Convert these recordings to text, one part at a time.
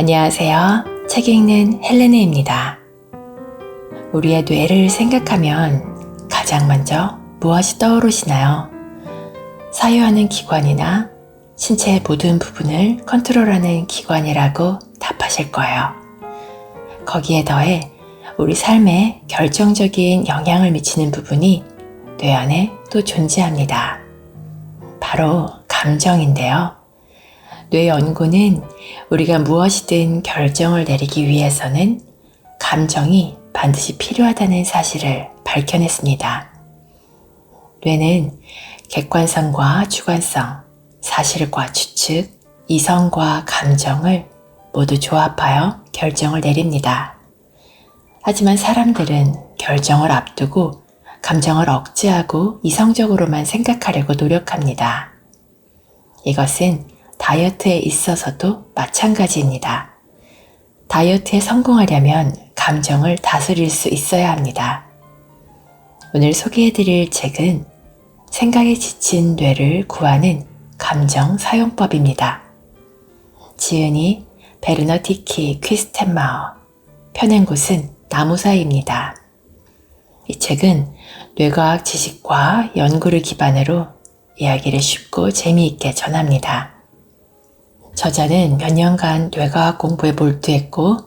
안녕하세요. 책 읽는 헬레네입니다. 우리의 뇌를 생각하면 가장 먼저 무엇이 떠오르시나요? 사유하는 기관이나 신체의 모든 부분을 컨트롤하는 기관이라고 답하실 거예요. 거기에 더해 우리 삶에 결정적인 영향을 미치는 부분이 뇌 안에 또 존재합니다. 바로 감정인데요. 뇌 연구는 우리가 무엇이든 결정을 내리기 위해서는 감정이 반드시 필요하다는 사실을 밝혀냈습니다. 뇌는 객관성과 주관성, 사실과 추측, 이성과 감정을 모두 조합하여 결정을 내립니다. 하지만 사람들은 결정을 앞두고 감정을 억제하고 이성적으로만 생각하려고 노력합니다. 이것은 다이어트에 있어서도 마찬가지입니다. 다이어트에 성공하려면 감정을 다스릴 수 있어야 합니다. 오늘 소개해드릴 책은 생각에 지친 뇌를 구하는 감정 사용법입니다. 지은이 베르너티키 퀴스텐마어, 펴낸 곳은 나무사입니다. 이 책은 뇌과학 지식과 연구를 기반으로 이야기를 쉽고 재미있게 전합니다. 저자는 몇 년간 뇌과학 공부에 몰두했고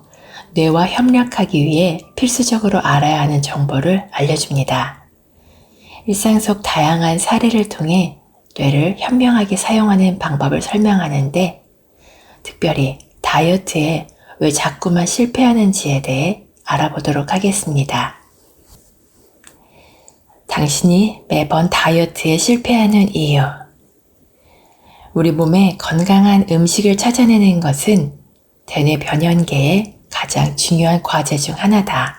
뇌와 협력하기 위해 필수적으로 알아야 하는 정보를 알려줍니다. 일상 속 다양한 사례를 통해 뇌를 현명하게 사용하는 방법을 설명하는데 특별히 다이어트에 왜 자꾸만 실패하는지에 대해 알아보도록 하겠습니다. 당신이 매번 다이어트에 실패하는 이유. 우리 몸에 건강한 음식을 찾아내는 것은 대뇌 변연계의 가장 중요한 과제 중 하나다.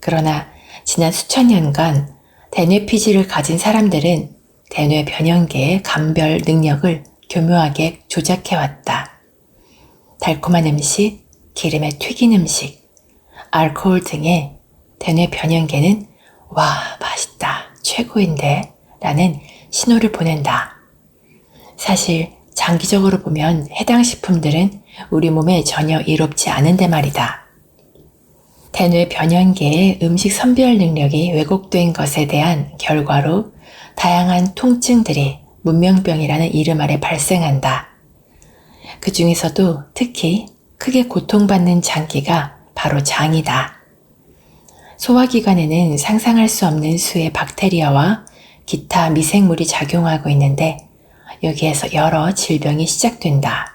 그러나 지난 수천 년간 대뇌 피지를 가진 사람들은 대뇌 변연계의 감별 능력을 교묘하게 조작해왔다. 달콤한 음식, 기름에 튀긴 음식, 알코올 등의 대뇌 변연계는 와, 맛있다. 최고인데. 라는 신호를 보낸다. 사실 장기적으로 보면 해당 식품들은 우리 몸에 전혀 이롭지 않은데 말이다. 대뇌 변연계의 음식 선별 능력이 왜곡된 것에 대한 결과로 다양한 통증들이 문명병이라는 이름 아래 발생한다. 그 중에서도 특히 크게 고통받는 장기가 바로 장이다. 소화기관에는 상상할 수 없는 수의 박테리아와 기타 미생물이 작용하고 있는데 여기에서 여러 질병이 시작된다.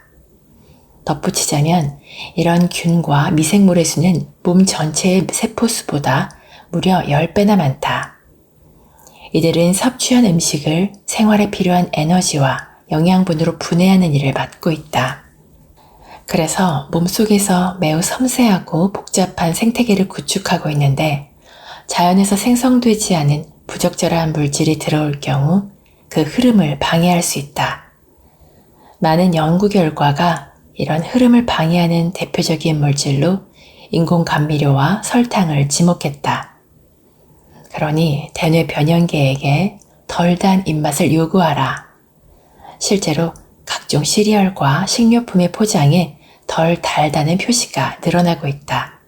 덧붙이자면 이런 균과 미생물의 수는 몸 전체의 세포수보다 무려 10배나 많다. 이들은 섭취한 음식을 생활에 필요한 에너지와 영양분으로 분해하는 일을 맡고 있다. 그래서 몸속에서 매우 섬세하고 복잡한 생태계를 구축하고 있는데 자연에서 생성되지 않은 부적절한 물질이 들어올 경우 그 흐름을 방해할 수 있다. 많은 연구 결과가 이런 흐름을 방해하는 대표적인 물질로 인공 감미료와 설탕을 지목했다. 그러니 대뇌 변연계에게 덜 단 입맛을 요구하라. 실제로 각종 시리얼과 식료품의 포장에 덜 달다는 표시가 늘어나고 있다.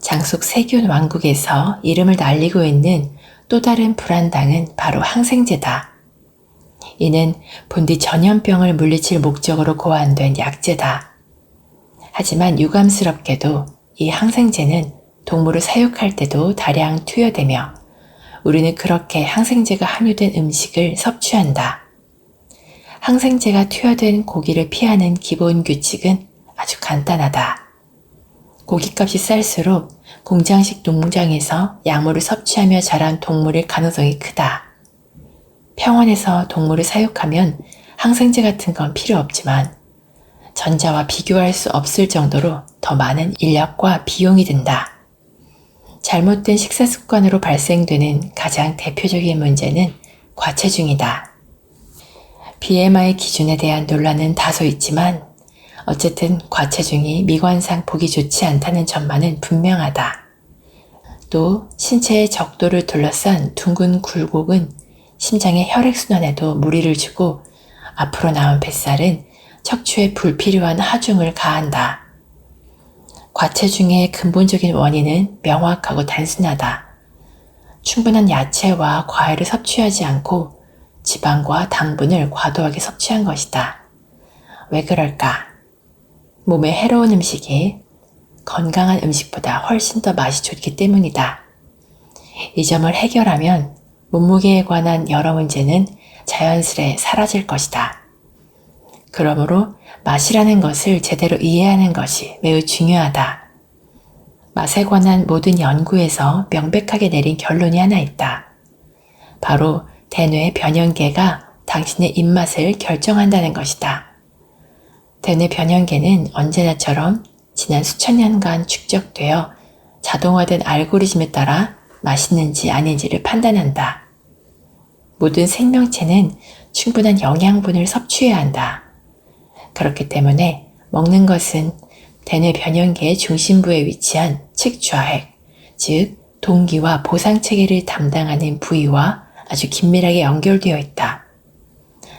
장속 세균 왕국에서 이름을 날리고 있는 또 다른 불안당은 바로 항생제다. 이는 본디 전염병을 물리칠 목적으로 고안된 약제다. 하지만 유감스럽게도 이 항생제는 동물을 사육할 때도 다량 투여되며 우리는 그렇게 항생제가 함유된 음식을 섭취한다. 항생제가 투여된 고기를 피하는 기본 규칙은 아주 간단하다. 고기값이 쌀수록 공장식 농장에서 약물을 섭취하며 자란 동물의 가능성이 크다. 평원에서 동물을 사육하면 항생제 같은 건 필요 없지만 전자와 비교할 수 없을 정도로 더 많은 인력과 비용이 든다. 잘못된 식사 습관으로 발생되는 가장 대표적인 문제는 과체중이다. BMI 기준에 대한 논란은 다소 있지만 어쨌든 과체중이 미관상 보기 좋지 않다는 점만은 분명하다. 또 신체의 적도를 둘러싼 둥근 굴곡은 심장의 혈액순환에도 무리를 주고 앞으로 나온 뱃살은 척추에 불필요한 하중을 가한다. 과체중의 근본적인 원인은 명확하고 단순하다. 충분한 야채와 과일을 섭취하지 않고 지방과 당분을 과도하게 섭취한 것이다. 왜 그럴까? 몸에 해로운 음식이 건강한 음식보다 훨씬 더 맛이 좋기 때문이다. 이 점을 해결하면 몸무게에 관한 여러 문제는 자연스레 사라질 것이다. 그러므로 맛이라는 것을 제대로 이해하는 것이 매우 중요하다. 맛에 관한 모든 연구에서 명백하게 내린 결론이 하나 있다. 바로 대뇌 변형계가 당신의 입맛을 결정한다는 것이다. 대뇌 변형계는 언제나처럼 지난 수천 년간 축적되어 자동화된 알고리즘에 따라 맛있는지 아닌지를 판단한다. 모든 생명체는 충분한 영양분을 섭취해야 한다. 그렇기 때문에 먹는 것은 대뇌 변형계의 중심부에 위치한 측좌핵, 즉 동기와 보상 체계를 담당하는 부위와 아주 긴밀하게 연결되어 있다.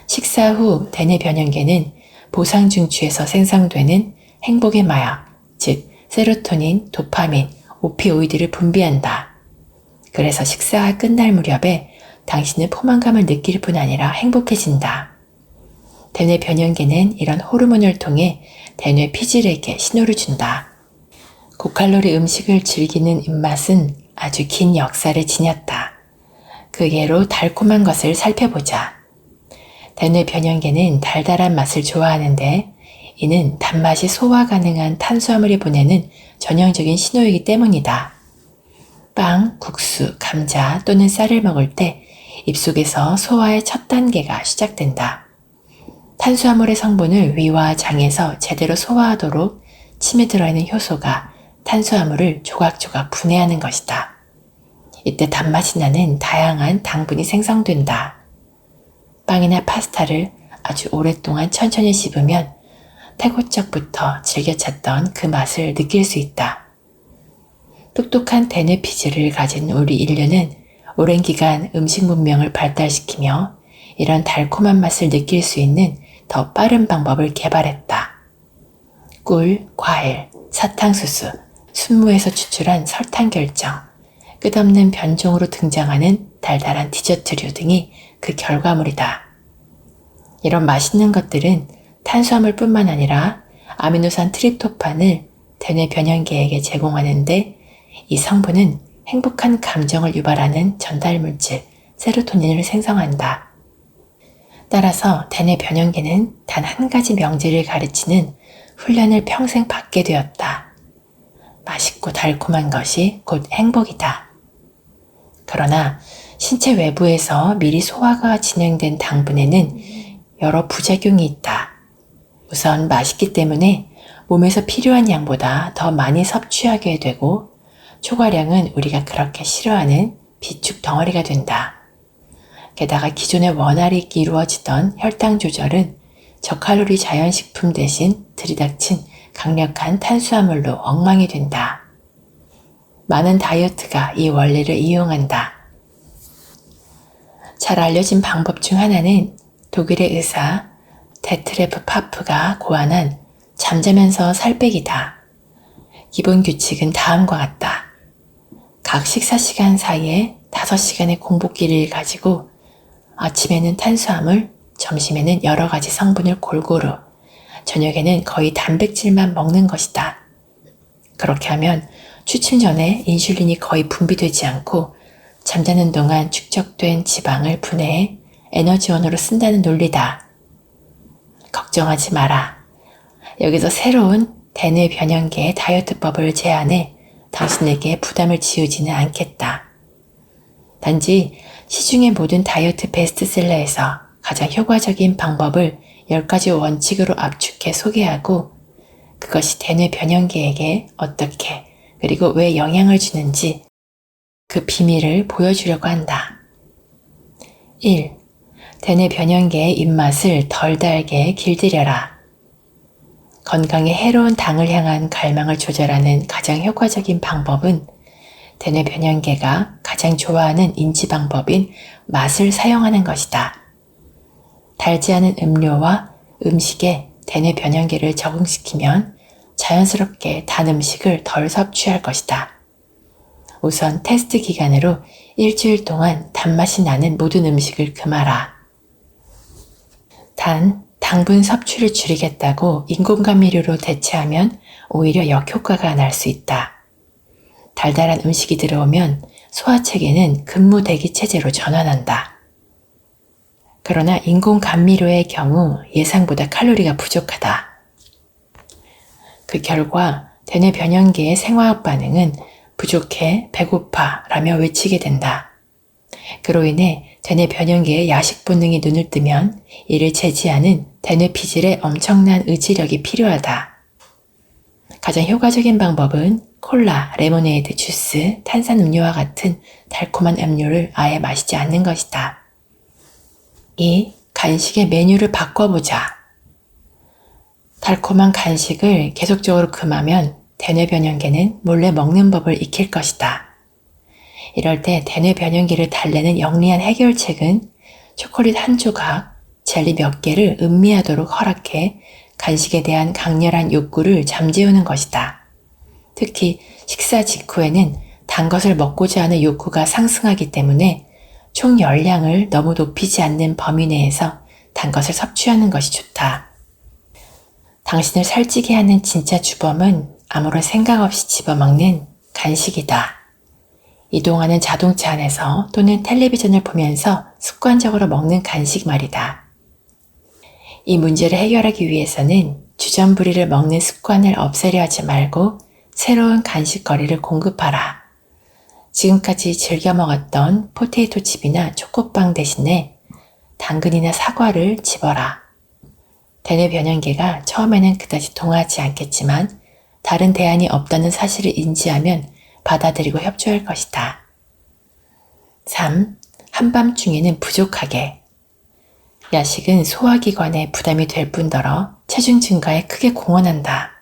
식사 후 대뇌 변형계는 보상 중추에서 생성되는 행복의 마약, 즉 세로토닌, 도파민, 오피오이드를 분비한다. 그래서 식사가 끝날 무렵에 당신은 포만감을 느낄 뿐 아니라 행복해진다. 대뇌 변형계는 이런 호르몬을 통해 대뇌 피질에게 신호를 준다. 고칼로리 음식을 즐기는 입맛은 아주 긴 역사를 지녔다. 그 예로 달콤한 것을 살펴보자. 대뇌 변형계는 달달한 맛을 좋아하는데 이는 단맛이 소화 가능한 탄수화물이 보내는 전형적인 신호이기 때문이다. 빵, 국수, 감자 또는 쌀을 먹을 때 입속에서 소화의 첫 단계가 시작된다. 탄수화물의 성분을 위와 장에서 제대로 소화하도록 침에 들어있는 효소가 탄수화물을 조각조각 분해하는 것이다. 이때 단맛이 나는 다양한 당분이 생성된다. 빵이나 파스타를 아주 오랫동안 천천히 씹으면 태고적부터 즐겨 찾던 그 맛을 느낄 수 있다. 똑똑한 대뇌피질을 가진 우리 인류는 오랜 기간 음식 문명을 발달시키며 이런 달콤한 맛을 느낄 수 있는 더 빠른 방법을 개발했다. 꿀, 과일, 사탕수수, 순무에서 추출한 설탕 결정, 끝없는 변종으로 등장하는 달달한 디저트류 등이 그 결과물이다. 이런 맛있는 것들은 탄수화물 뿐만 아니라 아미노산 트립토판을 대뇌 변형계에게 제공하는데 이 성분은 행복한 감정을 유발하는 전달 물질 세로토닌을 생성한다. 따라서 대뇌 변형계는 단 한 가지 명제를 가르치는 훈련을 평생 받게 되었다. 맛있고 달콤한 것이 곧 행복이다. 그러나 신체 외부에서 미리 소화가 진행된 당분에는 여러 부작용이 있다. 우선 맛있기 때문에 몸에서 필요한 양보다 더 많이 섭취하게 되고 초과량은 우리가 그렇게 싫어하는 비축 덩어리가 된다. 게다가 기존의 원활히 이루어지던 혈당 조절은 저칼로리 자연식품 대신 들이닥친 강력한 탄수화물로 엉망이 된다. 많은 다이어트가 이 원리를 이용한다. 잘 알려진 방법 중 하나는 독일의 의사 데트레프 파프가 고안한 잠자면서 살 빼기다. 기본 규칙은 다음과 같다. 각 식사 시간 사이에 5시간의 공복기를 가지고 아침에는 탄수화물, 점심에는 여러 가지 성분을 골고루, 저녁에는 거의 단백질만 먹는 것이다. 그렇게 하면 취침 전에 인슐린이 거의 분비되지 않고 잠자는 동안 축적된 지방을 분해해 에너지원으로 쓴다는 논리다. 걱정하지 마라. 여기서 새로운 대뇌 변형계의 다이어트법을 제안해 당신에게 부담을 지우지는 않겠다. 단지 시중의 모든 다이어트 베스트셀러에서 가장 효과적인 방법을 10가지 원칙으로 압축해 소개하고 그것이 대뇌 변형계에게 어떻게 그리고 왜 영향을 주는지 그 비밀을 보여주려고 한다. 1. 대뇌 변형계의 입맛을 덜 달게 길들여라. 건강에 해로운 당을 향한 갈망을 조절하는 가장 효과적인 방법은 대뇌 변형계가 가장 좋아하는 인지 방법인 맛을 사용하는 것이다. 달지 않은 음료와 음식에 대뇌 변형계를 적응시키면 자연스럽게 단 음식을 덜 섭취할 것이다. 우선 테스트 기간으로 일주일 동안 단맛이 나는 모든 음식을 금하라. 단, 당분 섭취를 줄이겠다고 인공감미료로 대체하면 오히려 역효과가 날 수 있다. 달달한 음식이 들어오면 소화체계는 근무 대기 체제로 전환한다. 그러나 인공감미료의 경우 예상보다 칼로리가 부족하다. 그 결과 대뇌 변형계의 생화학 반응은 부족해, 배고파 라며 외치게 된다. 그로 인해 대뇌 변형계의 야식 본능이 눈을 뜨면 이를 제지하는 대뇌 피질의 엄청난 의지력이 필요하다. 가장 효과적인 방법은 콜라, 레모네이드 주스, 탄산음료와 같은 달콤한 음료를 아예 마시지 않는 것이다. 2. 간식의 메뉴를 바꿔보자. 달콤한 간식을 계속적으로 금하면 대뇌 변형계는 몰래 먹는 법을 익힐 것이다. 이럴 때 대뇌 변형기를 달래는 영리한 해결책은 초콜릿 한 조각, 젤리 몇 개를 음미하도록 허락해 간식에 대한 강렬한 욕구를 잠재우는 것이다. 특히 식사 직후에는 단 것을 먹고자 하는 욕구가 상승하기 때문에 총 열량을 너무 높이지 않는 범위 내에서 단 것을 섭취하는 것이 좋다. 당신을 살찌게 하는 진짜 주범은 아무런 생각 없이 집어먹는 간식이다. 이동하는 자동차 안에서 또는 텔레비전을 보면서 습관적으로 먹는 간식 말이다. 이 문제를 해결하기 위해서는 주전부리를 먹는 습관을 없애려 하지 말고 새로운 간식거리를 공급하라. 지금까지 즐겨 먹었던 포테이토 칩이나 초코빵 대신에 당근이나 사과를 집어라. 대뇌 변형계가 처음에는 그다지 동하지 않겠지만 다른 대안이 없다는 사실을 인지하면 받아들이고 협조할 것이다. 3. 한밤중에는 부족하게. 야식은 소화기관에 부담이 될 뿐더러 체중 증가에 크게 공헌한다.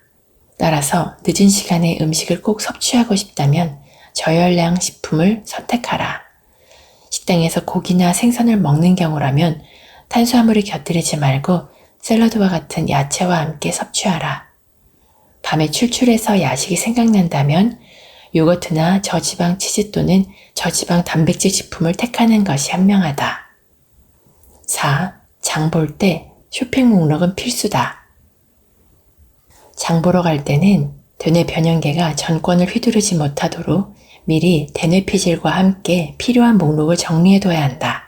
따라서 늦은 시간에 음식을 꼭 섭취하고 싶다면 저열량 식품을 선택하라. 식당에서 고기나 생선을 먹는 경우라면 탄수화물을 곁들이지 말고 샐러드와 같은 야채와 함께 섭취하라. 밤에 출출해서 야식이 생각난다면 요거트나 저지방 치즈 또는 저지방 단백질 식품을 택하는 것이 현명하다. 4. 장 볼 때 쇼핑 목록은 필수다. 장 보러 갈 때는 대뇌 변형계가 전권을 휘두르지 못하도록 미리 대뇌 피질과 함께 필요한 목록을 정리해둬야 한다.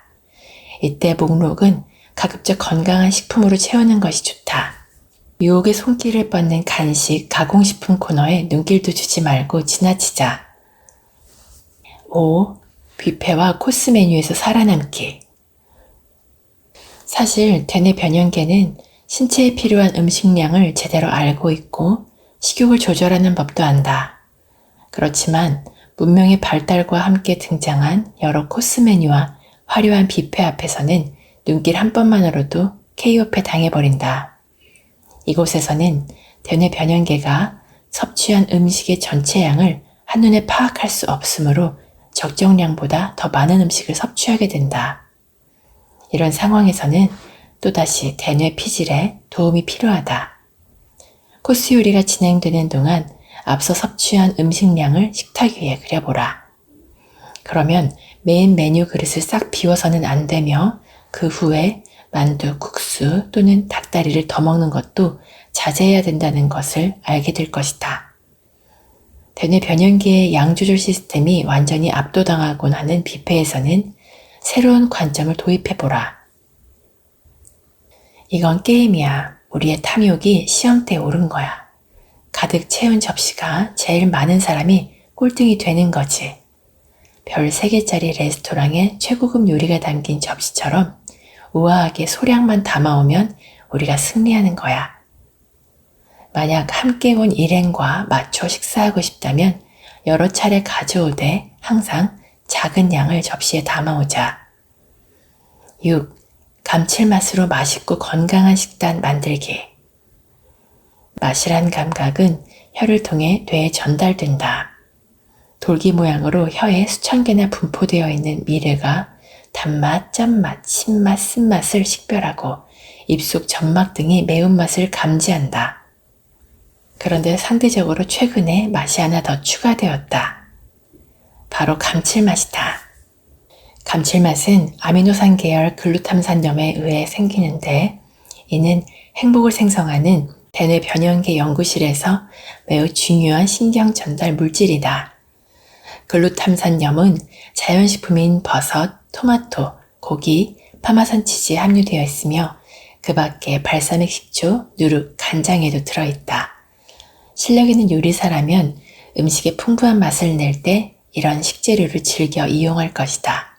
이때 목록은 가급적 건강한 식품으로 채우는 것이 좋다. 유혹의 손길을 뻗는 간식, 가공식품 코너에 눈길도 주지 말고 지나치자. 5. 뷔페와 코스 메뉴에서 살아남기. 사실 대뇌 변형계는 신체에 필요한 음식량을 제대로 알고 있고 식욕을 조절하는 법도 안다. 그렇지만 문명의 발달과 함께 등장한 여러 코스 메뉴와 화려한 뷔페 앞에서는 눈길 한 번만으로도 KO패 당해버린다. 이곳에서는 대뇌 변형계가 섭취한 음식의 전체 양을 한눈에 파악할 수 없으므로 적정량보다 더 많은 음식을 섭취하게 된다. 이런 상황에서는 또다시 대뇌 피질에 도움이 필요하다. 코스 요리가 진행되는 동안 앞서 섭취한 음식량을 식탁 위에 그려보라. 그러면 메인 메뉴 그릇을 싹 비워서는 안 되며 그 후에 만두, 국수 또는 닭다리를 더 먹는 것도 자제해야 된다는 것을 알게 될 것이다. 대뇌 변형기의 양 조절 시스템이 완전히 압도당하곤 하는 뷔페에서는 새로운 관점을 도입해보라. 이건 게임이야. 우리의 탐욕이 시험대에 오른 거야. 가득 채운 접시가 제일 많은 사람이 꼴등이 되는 거지. 별 3개짜리 레스토랑에 최고급 요리가 담긴 접시처럼 우아하게 소량만 담아오면 우리가 승리하는 거야. 만약 함께 온 일행과 맞춰 식사하고 싶다면 여러 차례 가져오되 항상 작은 양을 접시에 담아오자. 6. 감칠맛으로 맛있고 건강한 식단 만들기. 맛이란 감각은 혀를 통해 뇌에 전달된다. 돌기 모양으로 혀에 수천 개나 분포되어 있는 미뢰가 단맛, 짠맛, 신맛, 쓴맛을 식별하고 입속 점막 등이 매운맛을 감지한다. 그런데 상대적으로 최근에 맛이 하나 더 추가되었다. 바로 감칠맛이다. 감칠맛은 아미노산 계열 글루탐산염에 의해 생기는데 이는 행복을 생성하는 대뇌 변형계 연구실에서 매우 중요한 신경 전달 물질이다. 글루탐산염은 자연식품인 버섯, 토마토, 고기, 파마산 치즈에 함유되어 있으며 그 밖에 발사믹 식초, 누룩, 간장에도 들어있다. 실력 있는 요리사라면 음식에 풍부한 맛을 낼 때 이런 식재료를 즐겨 이용할 것이다.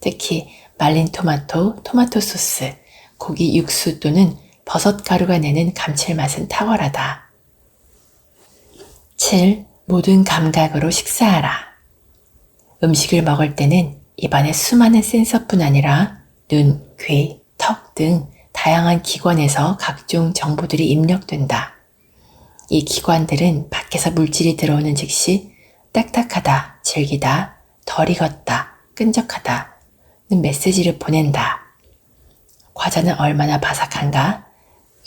특히 말린 토마토, 토마토 소스, 고기 육수 또는 버섯 가루가 내는 감칠맛은 탁월하다. 7. 모든 감각으로 식사하라. 음식을 먹을 때는 입안에 수많은 센서뿐 아니라 눈, 귀, 턱 등 다양한 기관에서 각종 정보들이 입력된다. 이 기관들은 밖에서 물질이 들어오는 즉시 딱딱하다, 질기다, 덜 익었다, 끈적하다 는 메시지를 보낸다. 과자는 얼마나 바삭한가?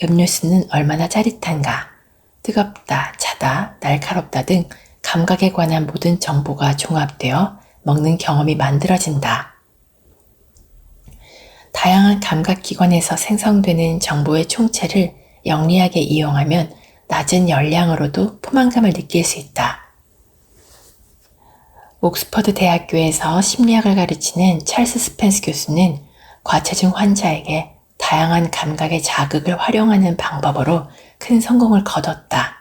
음료수는 얼마나 짜릿한가? 뜨겁다, 차다, 날카롭다 등 감각에 관한 모든 정보가 종합되어 먹는 경험이 만들어진다. 다양한 감각기관에서 생성되는 정보의 총체를 영리하게 이용하면 낮은 열량으로도 포만감을 느낄 수 있다. 옥스퍼드 대학교에서 심리학을 가르치는 찰스 스펜스 교수는 과체중 환자에게 다양한 감각의 자극을 활용하는 방법으로 큰 성공을 거뒀다.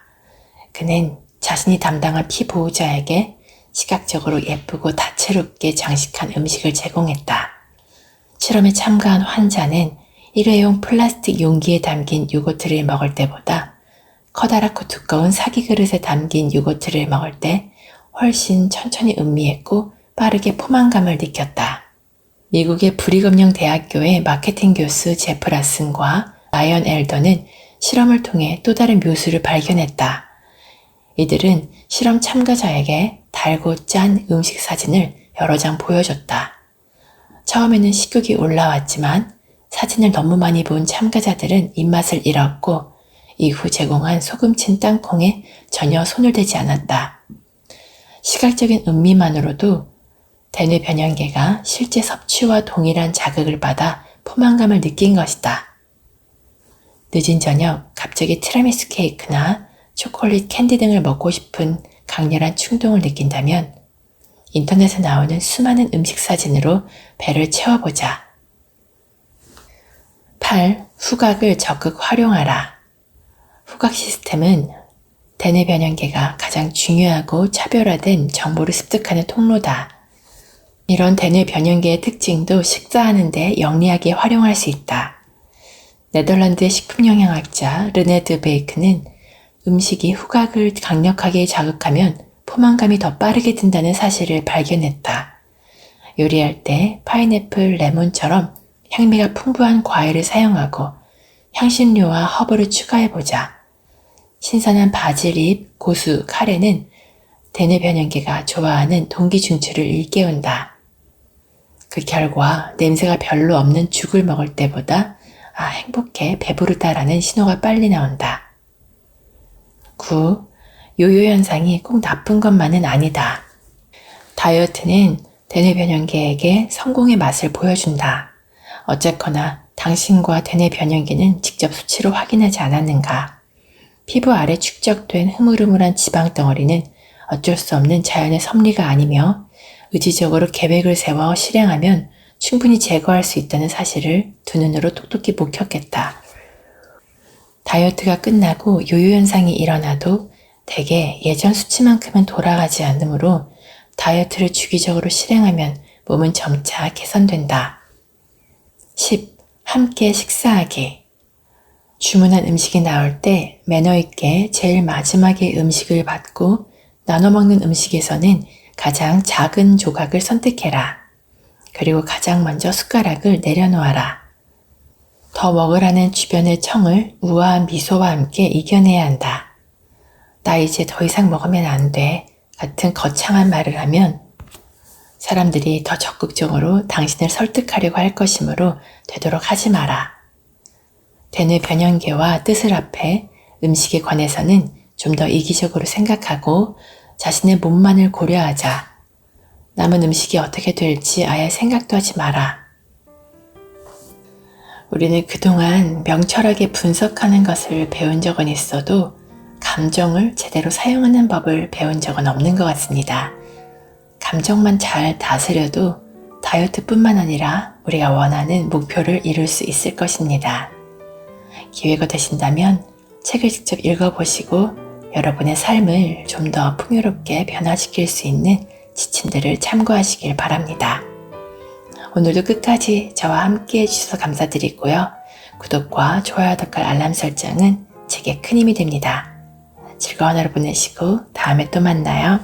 그는 자신이 담당한 피보호자에게 시각적으로 예쁘고 다채롭게 장식한 음식을 제공했다. 실험에 참가한 환자는 일회용 플라스틱 용기에 담긴 요거트를 먹을 때보다 커다랗고 두꺼운 사기 그릇에 담긴 요거트를 먹을 때 훨씬 천천히 음미했고 빠르게 포만감을 느꼈다. 미국의 브리검령 대학교의 마케팅 교수 제프 라슨과 라이언 엘더는 실험을 통해 또 다른 묘수를 발견했다. 이들은 실험 참가자에게 달고 짠 음식 사진을 여러 장 보여줬다. 처음에는 식욕이 올라왔지만 사진을 너무 많이 본 참가자들은 입맛을 잃었고 이후 제공한 소금친 땅콩에 전혀 손을 대지 않았다. 시각적인 음미만으로도 대뇌 변형계가 실제 섭취와 동일한 자극을 받아 포만감을 느낀 것이다. 늦은 저녁 갑자기 티라미수 케이크나 초콜릿 캔디 등을 먹고 싶은 강렬한 충동을 느낀다면 인터넷에 나오는 수많은 음식 사진으로 배를 채워보자. 8. 후각을 적극 활용하라. 후각 시스템은 대뇌 변형계가 가장 중요하고 차별화된 정보를 습득하는 통로다. 이런 대뇌 변형계의 특징도 식사하는데 영리하게 활용할 수 있다. 네덜란드의 식품 영양학자 르네 드 베이크는 음식이 후각을 강력하게 자극하면 포만감이 더 빠르게 든다는 사실을 발견했다. 요리할 때 파인애플, 레몬처럼 향미가 풍부한 과일을 사용하고 향신료와 허브를 추가해보자. 신선한 바질잎, 고수, 카레는 대뇌 변형계가 좋아하는 동기 중추를 일깨운다. 그 결과 냄새가 별로 없는 죽을 먹을 때보다 아, 행복해, 배부르다라는 신호가 빨리 나온다. 9. 요요 현상이 꼭 나쁜 것만은 아니다. 다이어트는 대뇌 변형계에게 성공의 맛을 보여준다. 어쨌거나 당신과 대뇌 변형계는 직접 수치로 확인하지 않았는가? 피부 아래 축적된 흐물흐물한 지방 덩어리는 어쩔 수 없는 자연의 섭리가 아니며 의지적으로 계획을 세워 실행하면 충분히 제거할 수 있다는 사실을 두 눈으로 똑똑히 목혔겠다. 다이어트가 끝나고 요요 현상이 일어나도 대개 예전 수치만큼은 돌아가지 않으므로 다이어트를 주기적으로 실행하면 몸은 점차 개선된다. 10. 함께 식사하기. 주문한 음식이 나올 때 매너 있게 제일 마지막에 음식을 받고 나눠 먹는 음식에서는 가장 작은 조각을 선택해라. 그리고 가장 먼저 숟가락을 내려놓아라. 더 먹으라는 주변의 청을 우아한 미소와 함께 이겨내야 한다. 나 이제 더 이상 먹으면 안 돼. 같은 거창한 말을 하면 사람들이 더 적극적으로 당신을 설득하려고 할 것이므로 되도록 하지 마라. 되뇌 변형계와 뜻을 합해 음식에 관해서는 좀 더 이기적으로 생각하고 자신의 몸만을 고려하자. 남은 음식이 어떻게 될지 아예 생각도 하지 마라. 우리는 그동안 명철하게 분석하는 것을 배운 적은 있어도 감정을 제대로 사용하는 법을 배운 적은 없는 것 같습니다. 감정만 잘 다스려도 다이어트뿐만 아니라 우리가 원하는 목표를 이룰 수 있을 것입니다. 기회가 되신다면 책을 직접 읽어보시고 여러분의 삶을 좀 더 풍요롭게 변화시킬 수 있는 지침들을 참고하시길 바랍니다. 오늘도 끝까지 저와 함께 해주셔서 감사드리고요. 구독과 좋아요, 덧글 알람 설정은 제게 큰 힘이 됩니다. 즐거운 하루 보내시고 다음에 또 만나요.